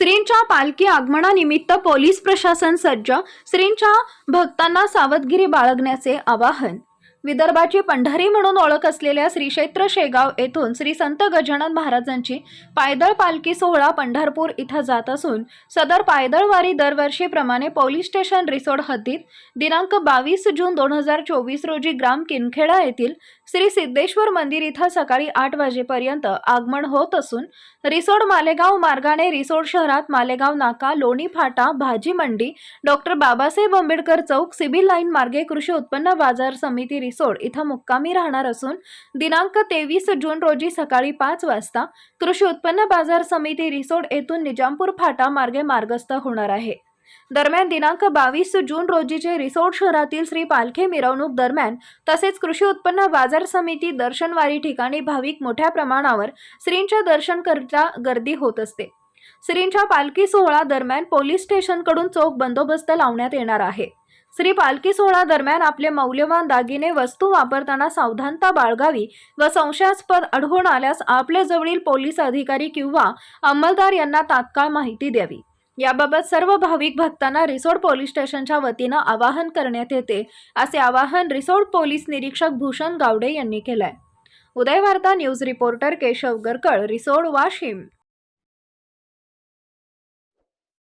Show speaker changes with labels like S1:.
S1: श्रींच्या पालखी आगमनानिमित्त पोलीस प्रशासन सज्ज श्रींच्या भक्तांना सावधगिरी बाळगण्याचे आवाहन. विदर्भाची पंढरी म्हणून ओळख असलेल्या श्री क्षेत्र शेगाव येथून श्री संत गजानन महाराजांची पायदळ पालखी सोहळा पंढरपूर इथं जात असून सदर पायदळ वारी दरवर्षीप्रमाणे पोलीस स्टेशन रिसोड हद्दीत दिनांक बावीस जून दोन हजार चोवीस रोजी ग्राम किनखेडा येथील श्री सिद्धेश्वर मंदिर इथं सकाळी आठ वाजेपर्यंत आगमन होत असून रिसोड मालेगाव मार्गाने रिसोड शहरात मालेगाव नाका लोणी फाटा भाजी मंडी डॉक्टर बाबासाहेब आंबेडकर चौक सिव्हिल लाईन मार्गे कृषी उत्पन्न बाजार समिती रिसोड इथं मुक्कामी राहणार असून दिनांक तेवीस जून रोजी सकाळी पाच वाजता कृषी उत्पन्न बाजार समिती रिसोड येथून निजामपूर फाटा मार्गे मार्गस्थ होणार आहे. दरम्यान दिनांक बावीस जून रोजीचे रिसोड शहरातील श्री पालखी मिरवणूक दरम्यान तसेच कृषी उत्पन्न बाजार समिती दर्शनवारी ठिकाणी भाविक मोठ्या प्रमाणावर श्रींच्या दर्शन करता गर्दी होत असते. श्रींच्या पालखी सोहळा दरम्यान पोलीस स्टेशनकडून चोख बंदोबस्त लावण्यात येणार आहे. श्री पालखी सोहळा दरम्यान आपले मौल्यवान दागिने वस्तू वापरताना सावधानता बाळगावी व संशयास्पद आढळून आल्यास आपल्याजवळील पोलीस अधिकारी किंवा अंमलदार यांना तात्काळ माहिती द्यावी. याबाबत सर्व भाविक भक्तांना रिसोड पोलीस स्टेशनच्या वतीनं आवाहन करण्यात येते असे आवाहन रिसोड पोलीस निरीक्षक भूषण गावडे यांनी केलंय. Uday Varta news reporter Keshav Garkal Risod Washim.